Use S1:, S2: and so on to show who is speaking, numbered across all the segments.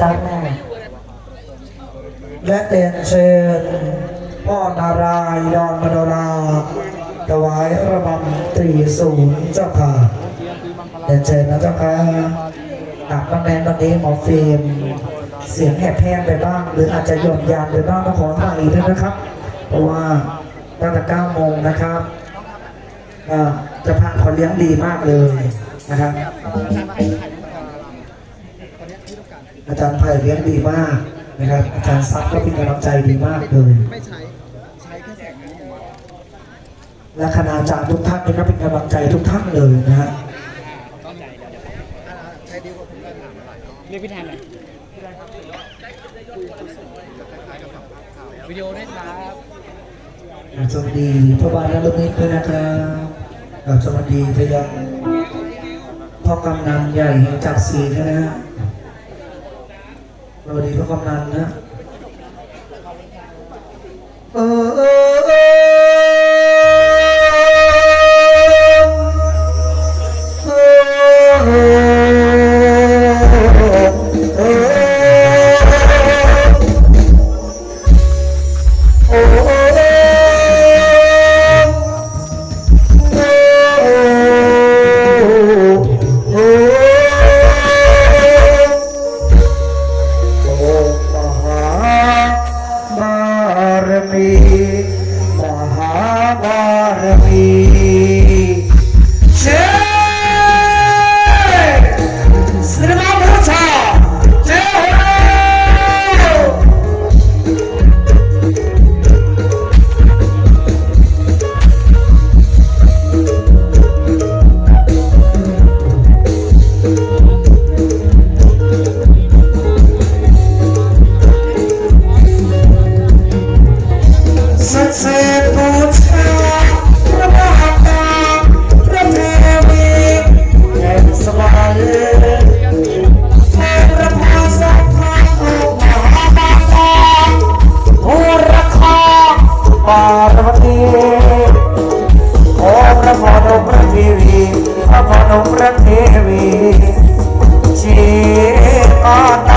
S1: จากแม่และเตียนเชิญพ่อนารายดอนมโนราถวายระบำตรีศูนย์เจ้าค่ะเตียนเชิญนะเจ้าค่ะตักน้ำแมนตอนนี้หมอฟิล์มเสียงแหบแห้งไปบ้าง หรืออาจจะหย่อนยานไปบ้างต้องขอทางอีกด้วยนะครับ เพราะว่าตั้งแต่9โมงนะครับจะพาเขาเลี้ยงดีมากเลยนะครับ อาจารย์ไผ่เลี้ยงดีมากนะครับ อาจารย์ซับก็เป็นกำลังใจดีมากเลย
S2: ไม่ใช้ใช้แค่แสงนั้น
S1: และคณาจารย์ทุกท่านนี่ก็เป็นกำลังใจทุกท่านเลยนะฮะ
S2: ใช้ดีกว่าผมก็ถามอะไร
S3: เรียกพี่แทนหน่อยวิดีโอได้ครับ
S1: สวัสดีพระบาทนรมิตรด้วยนะครับสวัสดีไปยังพ่อกำนันใหญ่จักรศรีนะฮะ สวัสดีพระกำนันนะ เออเออ วีพระพรพระเทวีชีมา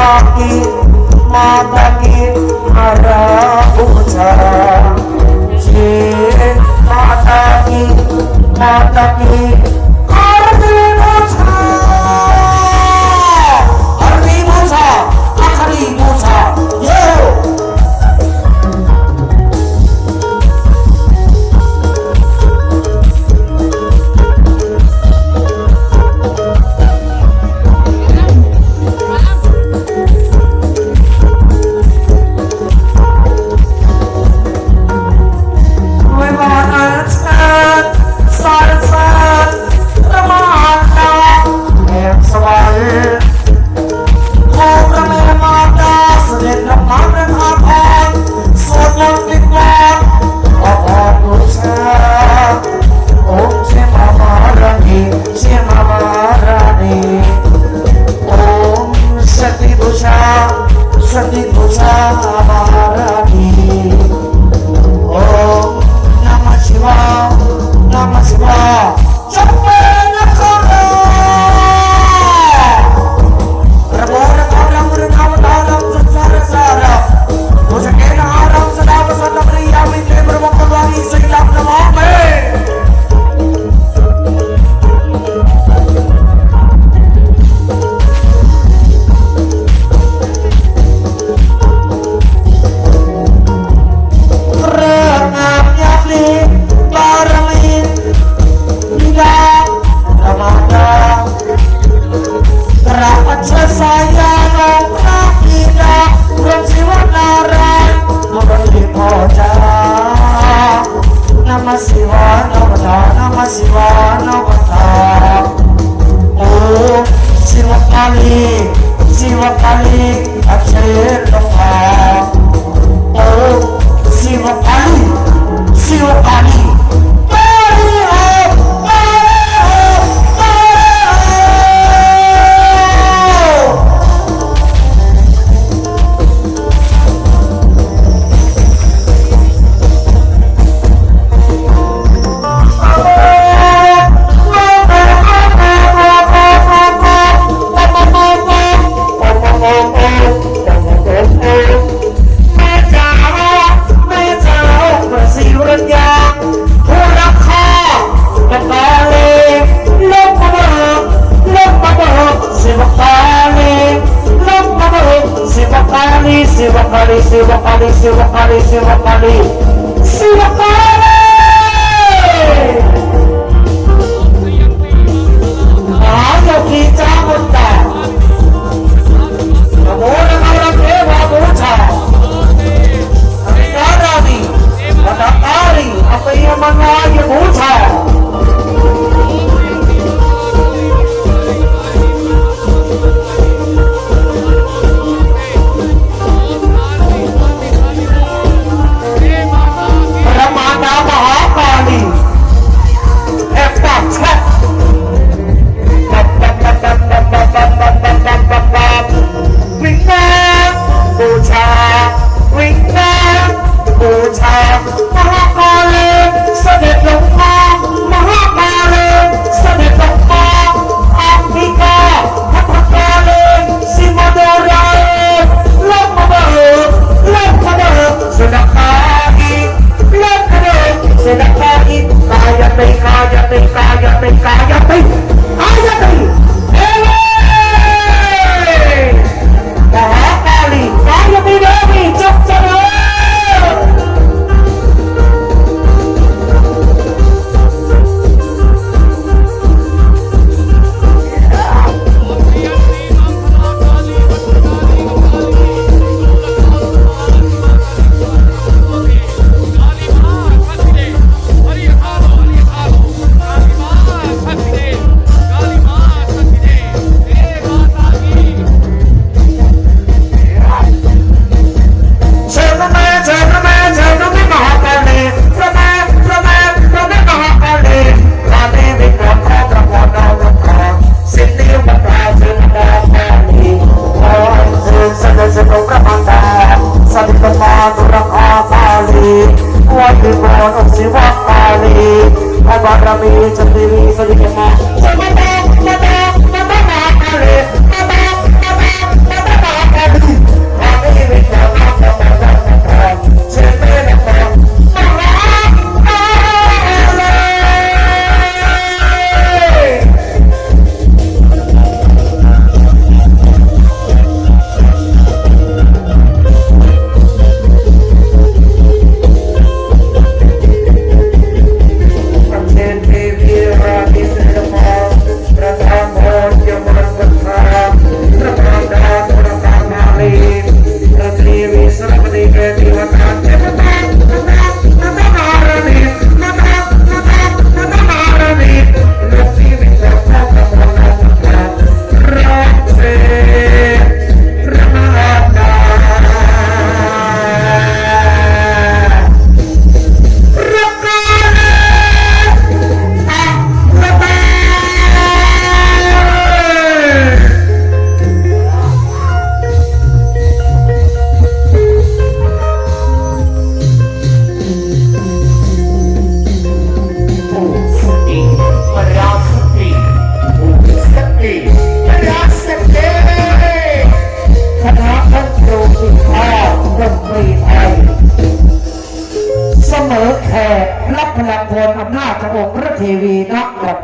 S1: ชีวกาลีชีวกาลีอาเจตฟ้าโอ้ชีวกาลีชีวกา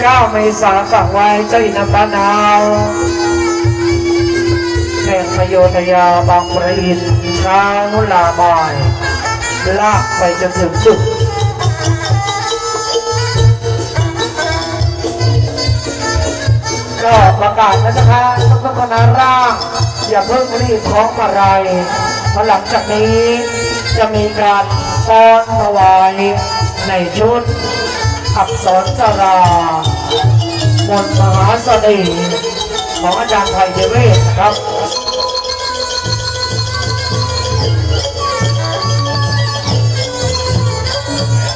S1: เมษายนฝากไว้เจ้าอินทานนาวแห่งพโยธยาบางประอินชานุลาบายลากไปจนถึงจุดก็ประกาศนะจ๊ะคะทุกคณะร่าง อย่าเพิ่งรีบของอะไรเพราะหลังจากนี้จะมีการฟ้อนถวายในชุดอักษรสรา มนต์มหาเสน่ห์ของอาจารย์ไทยเดเวศนะครับ